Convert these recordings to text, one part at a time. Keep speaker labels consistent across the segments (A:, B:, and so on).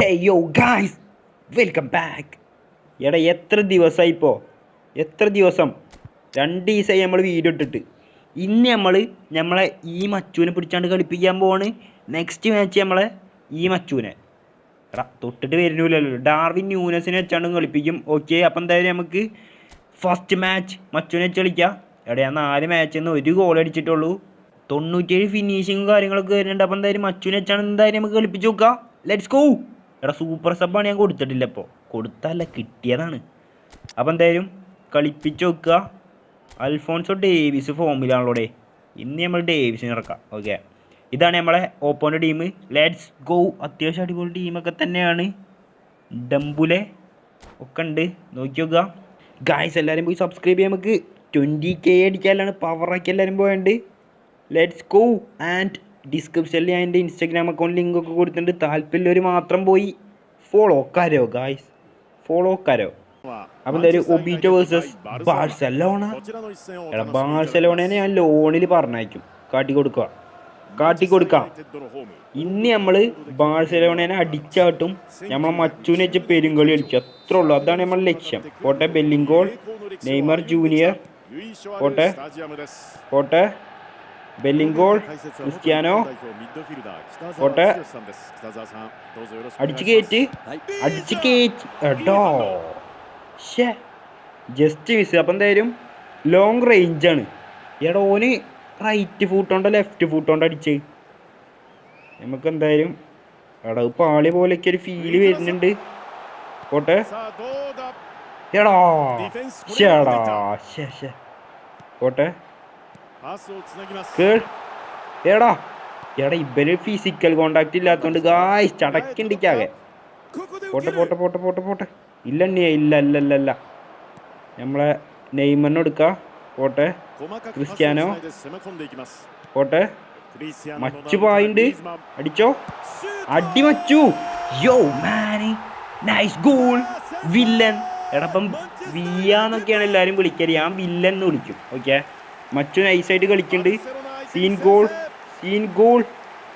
A: ഹേ യോ guys welcome back എടാ എത്ര ദിവസമായി ഇപ്പോൾ എത്ര ദിവസം? രണ്ട് ദിവസമായി നമ്മൾ വീഡിയോ ഇട്ടിട്ട്. ഇന്ന് നമ്മൾ നമ്മളെ ഈ മച്ചൂനെ പിടിച്ചാണ്ട് കളിപ്പിക്കാൻ പോവാണ്. നെക്സ്റ്റ് മാച്ച് നമ്മളെ ഈ മച്ചൂനെ എടാ തൊട്ടിട്ട് വരുന്നില്ലല്ലോ ഡാർവിൻ ന്യൂനസിനെ വെച്ചാണ്ട് കളിപ്പിക്കും. ഓക്കെ അപ്പം എന്തായാലും നമുക്ക് ഫസ്റ്റ് മാച്ച് മച്ചൂനെ വെച്ച് കളിക്കാം. എടാ ഞാൻ നാല് മാച്ചിൽ നിന്ന് ഒരു ഗോൾ അടിച്ചിട്ടുള്ളൂ. തൊണ്ണൂറ്റേഴ് ഫിനിഷിങ്ങും കാര്യങ്ങളൊക്കെ വരുന്നുണ്ട്. അപ്പം എന്തായാലും മച്ചുവിനെ വെച്ചാണ് എന്തായാലും നമുക്ക് കളിപ്പിച്ച് നോക്കാം. ലെറ്റ്സ് ഗോ എടാ സൂപ്പർ സബ്ബാണ് ഞാൻ കൊടുത്തിട്ടില്ല ഇപ്പോൾ കൊടുത്തല്ല കിട്ടിയതാണ്. അപ്പം എന്തായാലും കളിപ്പിച്ച് നോക്കുക. അൽഫോൺസോ ഡേവിസ് ഫോമിലാണല്ലോടെ ഇന്ന് നമ്മൾ ഡേവിസിന് ഇറക്കാം. ഓക്കെ ഇതാണ് നമ്മളെ ഓപ്പോന്റെ ടീം ലെറ്റ്സ് ഗോ അത്യാവശ്യം അടിപൊളി ടീമൊക്കെ തന്നെയാണ്. ഡംബുലെ ഒക്കെ ഉണ്ട്. നോക്കി നോക്കുക. ഗായ്സ് എല്ലാവരും പോയി സബ്സ്ക്രൈബ് ചെയ്യാൻ നമുക്ക്. ട്വന്റി കെ അടിക്കാനാണ് പവറാക്കി എല്ലാവരും പോയണ്ട് ലെറ്റ്സ് ഗോ ആൻഡ് ഡിസ്ക്രിപ്ഷനിൽ ഞാൻ എന്റെ ഇൻസ്റ്റാഗ്രാം അക്കൗണ്ട് ലിങ്ക് ഒക്കെ കൊടുത്തിട്ടുണ്ട്. താല്പര്യമുള്ളവർ മാത്രം പോയി ഫോളോ കാരോ ഗായ്സ് ഫോളോ കാരോ? അപ്പം എന്തായാലും ഒബീറ്റോ വേഴ്സസ് ബാഴ്സലോണ എടാ ബാഴ്സലോണനെ ഞാൻ ലോണിൽ പറഞ്ഞയക്കും. കാട്ടി കൊടുക്കുക കാട്ടി കൊടുക്കാം. ഇന്ന് നമ്മൾ ബാഴ്സലോണേനെ അടിച്ചാട്ടും നമ്മളെ മച്ചുവിനെ വെച്ച് പെരുങ്കളി അടിച്ചു അത്രേ ഉള്ളൂ. അതാണ് നമ്മളെ ലക്ഷ്യം. കോട്ടെ ബെല്ലിംഗോൾ നെയ്മർ ജൂനിയർ കോട്ടെ പോട്ടെ. ബെല്ലിംഗോൾ ക്രിസ്ത്യാനോ കോട്ടെ. അടിച്ചു കയറ്റ്. അടിച്ചു കയറ്റ്. ഷേ ജസ്റ്റ് മിസ് അപ്പം എന്തായാലും ലോങ് റേഞ്ചാണ് എടാ ഓന് റൈറ്റ് ഫൂട്ടോണ്ടോ ലെഫ്റ്റ് ഫൂട്ടോണ്ടോ അടിച്ച്. നമുക്ക് എന്തായാലും എടാ പാളി പോലെയൊക്കെ ഒരു ഫീൽ വരുന്നുണ്ട്. കോട്ടെ. എടാ. കോട്ടെ. എടാ എടാ ഇവർ ഫിസിക്കൽ കോണ്ടാക്ട് ഇല്ലാത്തോണ്ട് ഗായ് ചടക്കിണ്ടിക്കാകെ. പോട്ടെ പോട്ടെ പോട്ടെ പോട്ടെ പോട്ടെ. ഇല്ല ഇല്ല ഇല്ല ഇല്ല ഇല്ല. നമ്മളെ നെയ്മറിനെ എടുക്ക പോട്ടെ. ക്രിസ്ത്യാനോ? പോട്ടെ. മച്ചു പോയിണ്ട് അടിച്ചോ? അടി മച്ചു. Yo man nice goal villain എടപ്പം വിയാന്നൊക്കെയാണ് എല്ലാരും വിളിക്കൽ. ഞാൻ വില്ലൻ എന്ന് വിളിക്കും. ഓക്കെ മച്ചു നൈസായിട്ട് കളിക്കുന്നുണ്ട് സീൻ ഗോൾ സീൻ ഗോൾ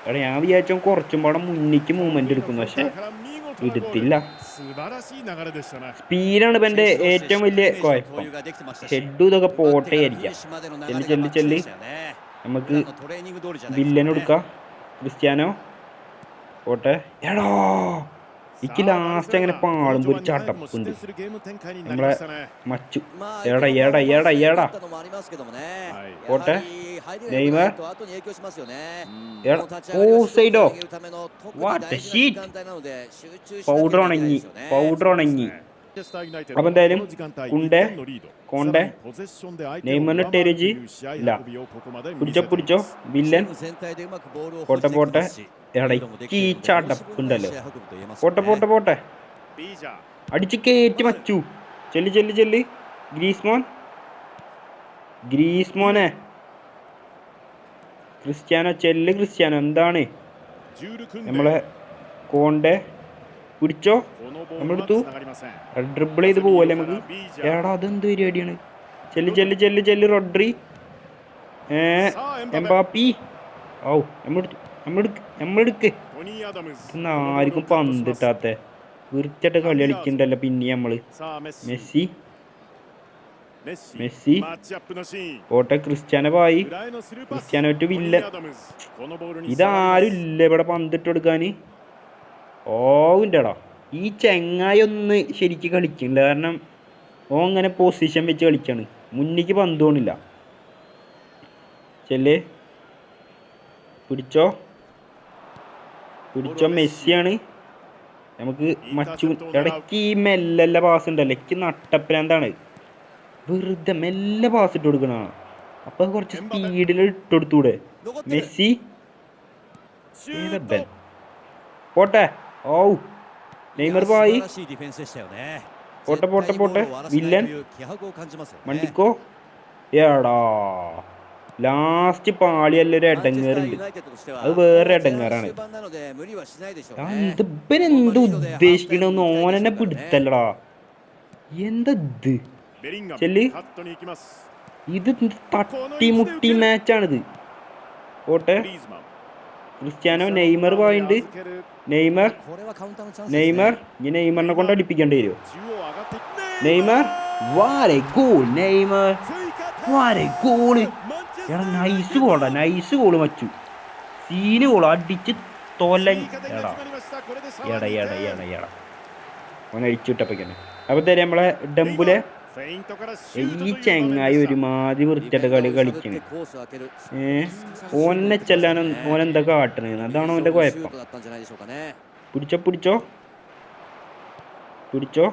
A: എടാ ഞാൻ വിചാരിച്ചാൽ കുറച്ചും പാടെ മുന്നിക്ക് മൂവ്മെന്റ് എടുക്കുന്നു പക്ഷെ എടുത്തില്ല. സ്പീഡാണ് ഇപ്പൊ എന്റെ ഏറ്റവും വലിയ കുഴപ്പം. ഹെഡും ഇതൊക്കെ പോട്ടെ ആയിരിക്കാം. ചെല്ലി ചെല്ലി ചെല്ല്. നമുക്ക് വില്ലൻ എടുക്കാം. ക്രിസ്ത്യാനോ? പോട്ടെ. എടോ! എനിക്ക് ലാസ്റ്റ് അങ്ങനെ പാളും? ഒരു ചടപ്പുണ്ട് നമ്മളെ മച്ചു. എടാ എടാ എടാ എടാ. പോട്ടെ. നെയ്മർ. ഓ? സൈഡോ വാട്ട് ഷീറ്റ് പൗഡർ ഉണങ്ങി. പൗഡർ ഉണങ്ങി. അപ്പൊ എന്തായാലും കുണ്ടെ കോണ്ടെ. നെയ്മറിന് ടെരജി ഇല്ല. പിടിച്ചോ പിടിച്ചോ. വില്ലൻ പോട്ടെ പോട്ടെ. എടാ ഈ ചടപ്പുണ്ടല്ലോ പോട്ടെ പോട്ടെ പോട്ടെ. അടിച്ച് കയറ്റി മച്ചു. ചെല്ലി ചെല്ലി ചെല്ലി. ഗ്രീസ്മോൻ. ഗ്രീസ്മോനെ. ക്രിസ്ത്യാനോ ചെല്ല് ക്രിസ്ത്യാനോ എന്താണ്? നമ്മളെ കോണ്ടെ കുടിച്ചോ നമ്മളെടുത്തു ഡ്രിബിൾ ചെയ്ത് പോവല്ലേ നമുക്ക്? എടാ അതെന്ത് പരിപാടിയാണ്? ചെല്ല് ചെല്ല് ചെല്ല് ചെല്ല് റൊഡ്രി. ഏ എംബാപ്പി. ഔ നമ്മളെടുത്തു നമ്മളെടുക്ക്. നമ്മളെടുക്ക്. ആർക്കും പന്ത് പന്തിട്ടാത്ത. വൃത്തിയായിട്ട് കളി കളിക്കണ്ടല്ലോ പിന്നെ നമ്മൾ. മെസ്സി. മെസ്സി. പോട്ടെ ക്രിസ്ത്യാനോ പോയി. Cristiano to Villa. ഇതാരും ഇല്ല ഇവിടെ പന്തിട്ട് കൊടുക്കാന്? ഓവിന്റെടാ ഈ ചെങ്ങായി ഒന്ന് ശരിക്ക് കളിക്കണില്ല കാരണം ഓ അങ്ങനെ പൊസിഷൻ വെച്ച് കളിക്കാണ്. മുന്നിക്ക് പന്ത് പോണില്ല ചെല്ലേ? പിടിച്ചോ? പിടിച്ചോ മെസ്സിയാണ്. നമുക്ക് മച്ചു ഇടയ്ക്ക് ഈ മെല്ലല്ല പാസ് ഉണ്ടല്ലോ. എനിക്ക് നട്ടപ്പിലെന്താണ് വെറുതെ മെല്ലെ പാസ് ഇട്ട് കൊടുക്കണ അപ്പൊ കുറച്ച് സ്പീഡിൽ ഇട്ട് കൊടുത്തൂടെ? മെസ്സി? പോട്ടെ. ഓ നെയ്മർ പോയി പോട്ടെ പോട്ടെ പോട്ടെ. വില്ലൻ. മണ്ടിക്കോ. ഏടാ ലാസ്റ്റ് പാളിയല്ല ഒരു എടങ്ങേറുണ്ട്. അത് വേറെ എടങ്ങേറാണ്. എന്ത് ഉദ്ദേശിക്കണെന്ന് ഓനെന്നെ പിടുത്തല്ലടാ എന്താ ഇത് ചെല്ല്. ഇത് തട്ടിമുട്ടി മാച്ചാണിത് ഓട്ടെ ക്രിസ്ത്യാനോ നെയ്മർ പോയിണ്ട്. നെയ്മർ. നെയ്മർ. ഇനി നെയ്മറിനെ കൊണ്ട് അടിപ്പിക്കേണ്ടി വരുമോ നെയ്മർ. വാരെ ഗോൾ നെയ്മർ. വാരെ ഗോൾ എടാ നൈസ് ഗോളാ നൈസ് ഗോൾ മച്ചു. സീന് ഗോൾ അടിച്ച് തോല എടാ എടാ എടാ എടാ എടാ. ഓൻ അഴിച്ചുവിട്ടപ്പോഴേക്കന്നെ അപ്പൊ തരാം നമ്മളെ ഡംബുലെ ഈ ചെങ്ങായി ഒരുമാതിരി വൃത്തിയായിട്ട് കളി കളിക്കണ്. ഏ? ഓനെ ചെല്ലാനും ഓനെന്താ കാട്ടണേ അതാണ് ഓന്റെ കുഴപ്പം. പിടിച്ചോ പിടിച്ചോ? പിടിച്ചോ?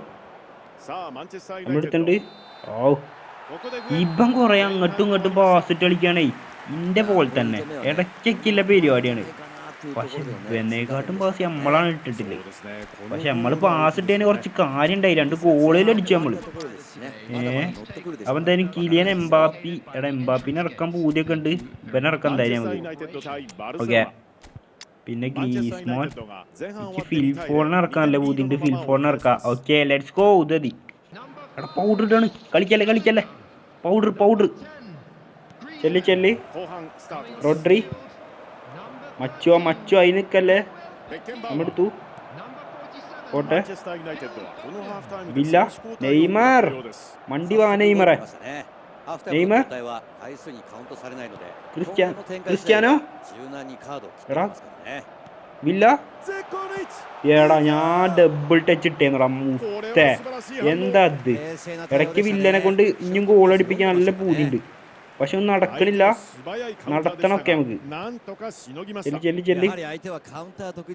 A: നമ്മളെടുത്തുണ്ട് ഓ ഇപ്പം കൊറേ അങ്ങോട്ടും ഇങ്ങോട്ടും പാസിട്ട് കളിക്കുകയാണേ ഇന്റെ പോലെ തന്നെ. ഇടയ്ക്കില്ല പരിപാടിയാണ്. പക്ഷെ ഇവനെക്കാട്ടും പാസ് നമ്മളാണ് ഇട്ടിട്ടില്ല? പക്ഷെ നമ്മൾ പാസ് ഇട്ടതിന് കുറച്ച് കാര്യം ഉണ്ടായി രണ്ട് ഗോളിൽ അടിച്ചു നമ്മൾ. ഏ? അപ്പൊ എന്തായാലും കിലിയൻ എംബാപ്പി എടാ എംബാപ്പിനെ ഇറക്കാൻ പൂതിയൊക്കെ ഉണ്ട്. ഇവനെ ഇറക്കാൻ എന്തായാലും ഓക്കെ. പിന്നെ ഗ്രീസ്മോൻ. ഫിൽഫോണിനെ ഇറക്കാൻ നല്ല പൂതിണ്ട് ഫിൽഫോണിനെ ഇറക്കാം. ഓക്കെ ലെറ്റ്സ് ഗോ ഉദതി. എടാ പൗഡർ ഇട്ടാണ് കളിക്കല്ലേ കളിക്കല്ലേ. പൗഡർ പൗഡർ ചെല്ലി ചെല്ലി. റോഡ്രി. മച്ചോ മച്ചോ അതിനൊക്കല്ലേ നമ്മെടുത്തു. പോട്ടെ. Villa Neymar. മണ്ടി വാ നെയ്മറെ. നെയ്മർ. ക്രിസ്ത്യാനോ? എടാ വില്ല ഏടാ ഞാൻ ഡബിൾ ടച്ച് ഇട്ടേന്നടാ മുത്ത. എന്താ അത്? ഇടയ്ക്ക് വില്ലനെ കൊണ്ട് ഇനിയും ഗോൾ അടിപ്പിക്കാൻ നല്ല പൂതിണ്ട് പക്ഷെ ഒന്നും നടക്കണില്ല. നടത്തണമൊക്കെ നമുക്ക്. ചെല്ലി ചെല്ലി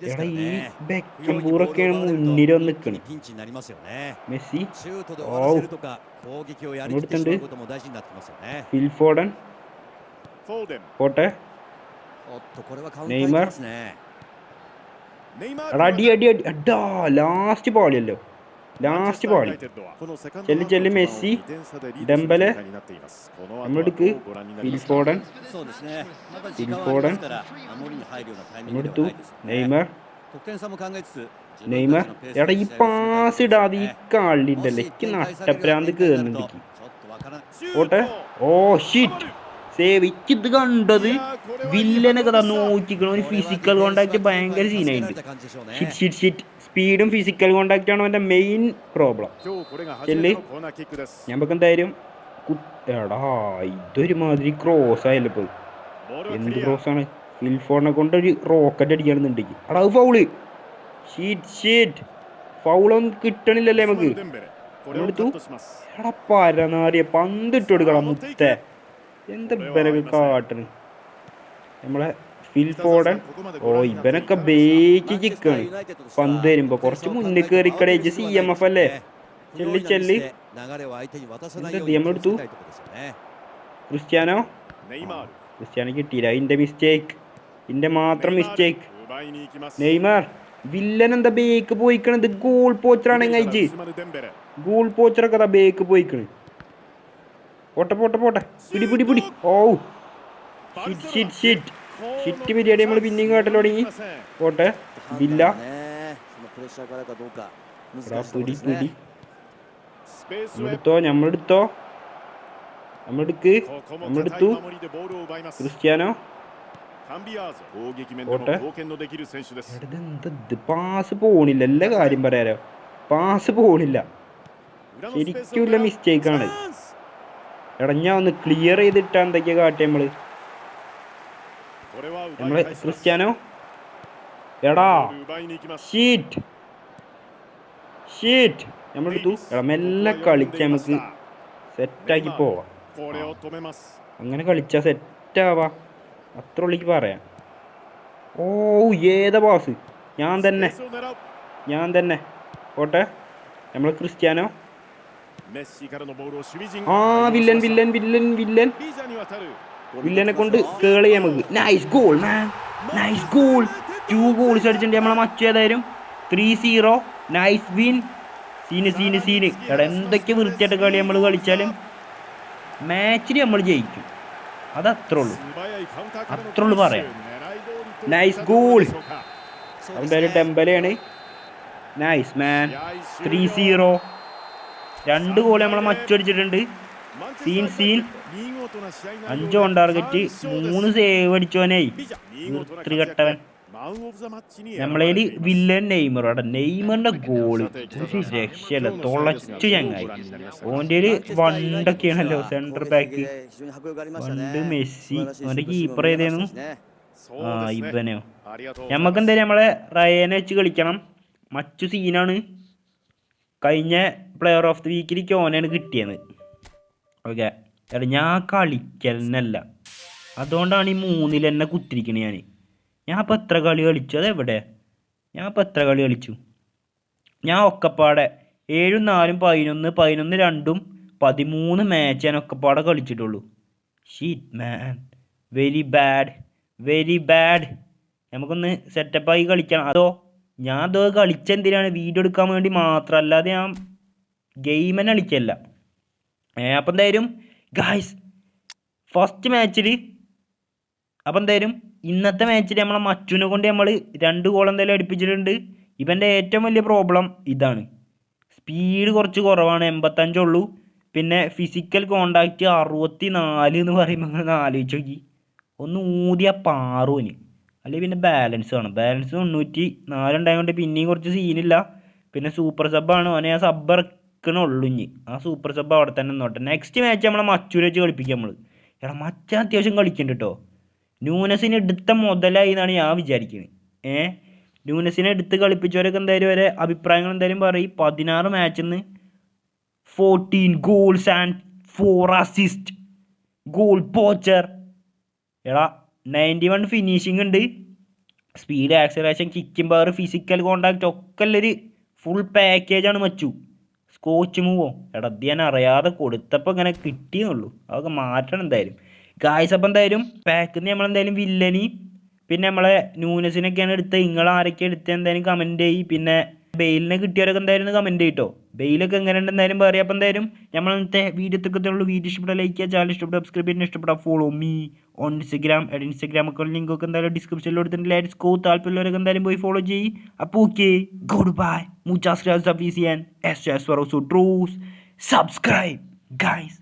A: എടാ ഈ ബെക്കംപൂറൊക്കെയാണ് മുന്നിൽ വന്ന് നിൽക്കണ് മെസ്സി? ഓ. ഫിൽഫോഡൻ പോട്ടെ. നെയ്മർ അടി അടി അടി. അടാ ലാസ്റ്റ് പാളിയല്ലോ ലാസ്റ്റ് പാളി ചെല്ലി ചെല്ലി മെസ്സി ഡെമ്പലെ നമ്മളെടുക്ക് ഫിൽഫോഡൻ ഫിൽഫോഡൻ നമ്മളെടുത്തു. നെയ്മർ. നെയ്മർ. എടാ ഈ പാസ് ഇടാതെ ഈ കാളിണ്ടല്ലേ എനിക്ക് നട്ടപ്രാന്ത് കേറുന്നുണ്ട് ഓട്ടെ ഓ ഷിറ്റ് സേവ് ഇത് കണ്ടത് വില്ലനൊക്കെ തന്നെ നോക്കിക്കണ ഒരു ഫിസിക്കൽ കോണ്ടാക്ട് ഭയങ്കര സീനായിട്ട് ഷിറ്റ് ഷിറ്റ് ഷിറ്റ് സ്പീഡും ഫിസിക്കൽ കോണ്ടാക്ട് ആണ് അവന്റെ മെയിൻ പ്രോബ്ലം ചെല്ലി. ഞമ്മക്ക് എന്തായാലും കു- ഇതൊരു ഇതൊരുമാതിരി ക്രോസ് ആയല്ലോ ഇപ്പൊ. എന്ത് ക്രോസ് ആണ്? ഫിൽഫോണിനെ കൊണ്ട് ഒരു റോക്കറ്റ് അടിക്കണമെന്നുണ്ടെങ്കിൽ അടാ അത് ഫൗൾ ഷീറ്റ് ഷീറ്റ് ഫൗളൊന്നും കിട്ടണില്ലല്ലേ നമുക്ക്. പരനാറിയ പന്ത് ഇട്ടു കൊടുക്കണം മുത്തേ. എന്താ ഇവനൊക്കെ കാട്ടണ് നമ്മളെ ഫിൽഫോഡൻ ഓ ഇവനൊക്കെ ബേക്ക് ചിക്കാണ് പന്ത് വരുമ്പോ കുറച്ച് മുന്നിൽ കയറി കടയിച്ച് സി എം എഫ് അല്ലേ? ചെല്ലി ചെല്ലി. എടുത്തു ക്രിസ്ത്യാനോ? ക്രിസ്ത്യാനോ കിട്ടിയില്ല. ഇന്റെ മിസ്റ്റേക്ക് ഇന്റെ മാത്രം മിസ്റ്റേക്ക് നെയ്മർ വില്ലൻ എന്താ ബേക്ക് പോയിക്കണത് ഗോൾ പോച്ചറാണ് കഴിച്ച് ഗോൾ പോച്ചറൊക്കെ അതാ ബേക്ക് പോയിക്കണ്. പോട്ടെ പോട്ടെ പോട്ടെ. പിടി പിടി പിടി. ഓ ഷിറ്റ് ഷിറ്റ് ഷിറ്റ് ഷിറ്റ് പരിപാടി നമ്മൾ പിന്നെയും കാട്ടൽ തുടങ്ങി. പോട്ടെ. എടാ പിടി പിടി. നമ്മളെടുത്തോ നമ്മളെടുത്തോ. നമ്മളെടുക്ക്. നമ്മളെടുത്തു. ക്രിസ്ത്യാനോ. പാസ് പോണില്ല. എല്ലാ കാര്യം പറയാലോ. പാസ് പോണില്ല. ശരിക്കും ആണ്. എടാ ഞാൻ ഒന്ന് ക്ലിയർ ചെയ്തിട്ടാ എന്തൊക്കെയാ കാട്ടിയ നമ്മൾ? നമ്മൾ ക്രിസ്ത്യാനോ? എടാ ഷീറ്റ് ഷീറ്റ് നമ്മളെടുത്തു എടാ മെല്ലെ കളിക്കാൻ നമുക്ക് സെറ്റാക്കി പോവാം. അങ്ങനെ കളിച്ചാ സെറ്റാവാ അത്ര ഉള്ളിക്ക് പറയാം. ഓ ഏതാ പാസ് ഞാൻ തന്നെ. ഞാൻ തന്നെ. പോട്ടെ. നമ്മൾ ക്രിസ്ത്യാനോ? ആ വില്ലൻ വില്ലൻ വില്ലൻ വില്ലൻ. വില്ലനെ കൊണ്ട് കേളി നമുക്ക് nice goal man nice goal two goals അടിച്ചിട്ടുണ്ട് നമ്മളെ മറ്റേതായാലും three zero nice win scene scene scene. എടാ എന്തൊക്കെ വൃത്തിയായിട്ട് കളി നമ്മൾ കളിച്ചാലും മാച്ചിൽ നമ്മൾ ജയിക്കും. അത് അത്രേ ഉള്ളൂ
B: അത്ര ഉള്ളു പറയാം
A: നൈസ് ഗോൾ എന്തായാലും ടെമ്പലയാണ് നൈസ് മാൻ ത്രീ സീറോ രണ്ട് ഗോൾ നമ്മളെ മച്ചടിച്ചിട്ടുണ്ട് സീൻ സീൻ അഞ്ച് ഓൺ ടാർഗറ്റ് മൂന്ന് സേവ് അടിച്ചോനെ വൃത്തികെട്ടവൻ നമ്മളേൽ വില്ലൻ നെയ്മർ നെയ്മറിന്റെ ഗോൾ രക്ഷയല്ല തുളച്ചു ചങ്ങായി. ഓന്റെ വണ്ടൊക്കെയാണല്ലോ സെന്റർ ബാക്ക് വണ്ട് മെസ്സി ഓന്റെ കീപ്പർ ഏതായിരുന്നു ആ ഇവനോ ഞമ്മക്ക് എന്തായാലും നമ്മളെ റയനെ വെച്ച് കളിക്കണം. മറ്റു സീനാണ് കഴിഞ്ഞ പ്ലെയർ ഓഫ് ദി വീക്കിലേക്ക് ഓനാണ് കിട്ടിയത്. ഓക്കെ എടാ ഞാൻ കളിക്കലെന്നല്ല അതുകൊണ്ടാണ് ഈ മൂന്നിൽ എന്നെ കുത്തിരിക്കണേ ഞാൻ ഞാൻ അപ്പം എത്ര കളി കളിച്ചു? അതെവിടെ? ഞാൻ അപ്പം എത്ര കളി കളിച്ചു? ഞാൻ ഒക്കപ്പാടെ ഏഴും നാലും പതിനൊന്ന് പതിനൊന്ന് രണ്ടും പതിമൂന്ന് മാച്ച് ഞാൻ ഒക്കപ്പാടെ കളിച്ചിട്ടുള്ളൂ. Shit man very bad very bad നമുക്കൊന്ന് സെറ്റപ്പായി കളിക്കണം. അതോ ഞാൻ അതോ കളിച്ചെന്തിനാണ് വീഡിയോ എടുക്കാൻ വേണ്ടി മാത്രം അല്ലാതെ ഞാൻ ഗെയിം തന്നെ കളിക്കല്ല അപ്പം എന്തായാലും ഗായ്സ് ഫസ്റ്റ് മാച്ചിൽ അപ്പം എന്തായാലും ഇന്നത്തെ മാച്ചിൽ നമ്മളെ മച്ചുനെ കൊണ്ട് നമ്മൾ രണ്ട് ഗോൾ എന്തായാലും അടുപ്പിച്ചിട്ടുണ്ട്. ഇവന്റെ ഏറ്റവും വലിയ പ്രോബ്ലം ഇതാണ്. സ്പീഡ് കുറച്ച് കുറവാണ് എൺപത്തഞ്ചുള്ളൂ പിന്നെ ഫിസിക്കൽ കോണ്ടാക്റ്റ് അറുപത്തി നാല് എന്ന് പറയുമ്പോൾ നിങ്ങൾ ആലോചിച്ച് നോക്കി. ഒന്ന് ഊതിയ പാറുവിന് അല്ലെങ്കിൽ പിന്നെ ബാലൻസ് വേണം. ബാലൻസ് തൊണ്ണൂറ്റി നാലുണ്ടായതുകൊണ്ട് പിന്നെയും കുറച്ച് സീനില്ല പിന്നെ സൂപ്പർ സബ്ബാണ് ഓനെ ആ സബ്ബ് ഇറക്കണുള്ളൂ ഇനി. ആ സൂപ്പർ സബ്ബ് അവിടെ തന്നെ നോട്ടെ നെക്സ്റ്റ് മാച്ച് നമ്മളെ മച്ചൂര് വെച്ച് കളിപ്പിക്കാം നമ്മൾ എടാ മച്ച അത്യാവശ്യം കളിക്കുന്നുണ്ട് കേട്ടോ ന്യൂനസിന് എടുത്ത മുതലായി എന്നാണ് ഞാൻ വിചാരിക്കുന്നത് ഏ? ന്യൂനസിനെ എടുത്ത് കളിപ്പിച്ചവരൊക്കെ എന്തായാലും വരെ അഭിപ്രായങ്ങൾ എന്തായാലും പറയും. പതിനാറ് മാച്ചിൽ നിന്ന് fourteen goals and four assist goal poacher എടാ നയന്റി വൺ ഫിനിഷിംഗ് ഉണ്ട്. സ്പീഡ് ആക്സലേഷൻ കിക്കും പവർ ഫിസിക്കൽ കോണ്ടാക്റ്റ് ഒക്കെ ഉള്ളൊരു ഫുൾ പാക്കേജാണ് മച്ചു. സ്കോച്ച് മൂവോ എടാ ഞാൻ അറിയാതെ കൊടുത്തപ്പോൾ ഇങ്ങനെ കിട്ടിയെന്നുള്ളൂ. അതൊക്കെ മാറ്റണം എന്തായാലും. ഗായ്സ് അപ്പം എന്തായാലും നമ്മൾ നമ്മളെന്തായാലും വില്ലനി പിന്നെ നമ്മളെ ന്യൂനസിനൊക്കെയാണ് എടുത്തത്. നിങ്ങൾ ആരൊക്കെ എടുത്തത്? എന്തായാലും കമന്റ് ചെയ്യ്. പിന്നെ ബെയിലിനെ കിട്ടിയവരൊക്കെ എന്തായാലും കമന്റ് ചെയ്യട്ടോ ബെയിലൊക്കെ എങ്ങനെ എന്തായാലും പറയാം. അപ്പം എന്തായാലും നമ്മൾ ഇന്നത്തെ വീഡിയോ ഉള്ളൂ. വീഡിയോ ഇഷ്ടപ്പെട്ട ലൈക്ക് ചെയ്യുക. ചാനൽ ഇഷ്ടപ്പെട്ട സബ്സ്ക്രൈബ് ചെയ്യാൻ ഇഷ്ടപ്പെട്ട follow me on Instagram Instagram ഒക്കെ ലിങ്ക് ഒക്കെ എന്തായാലും ഡിസ്ക്രിപ്ഷനിൽ കൊടുത്തിട്ടുണ്ട്. ലെറ്റ്സ് ഗോ താല്പര്യമുള്ളവരൊക്കെ എന്തായാലും പോയി ഫോളോ ചെയ്യ്. അപ്പോൾ ഓക്കെ ഗുഡ് ബൈ മുച്ചാസ് ഗ്രാസ് എസ് ട്രൂസ് സബ്സ്ക്രൈബ് ഗൈസ്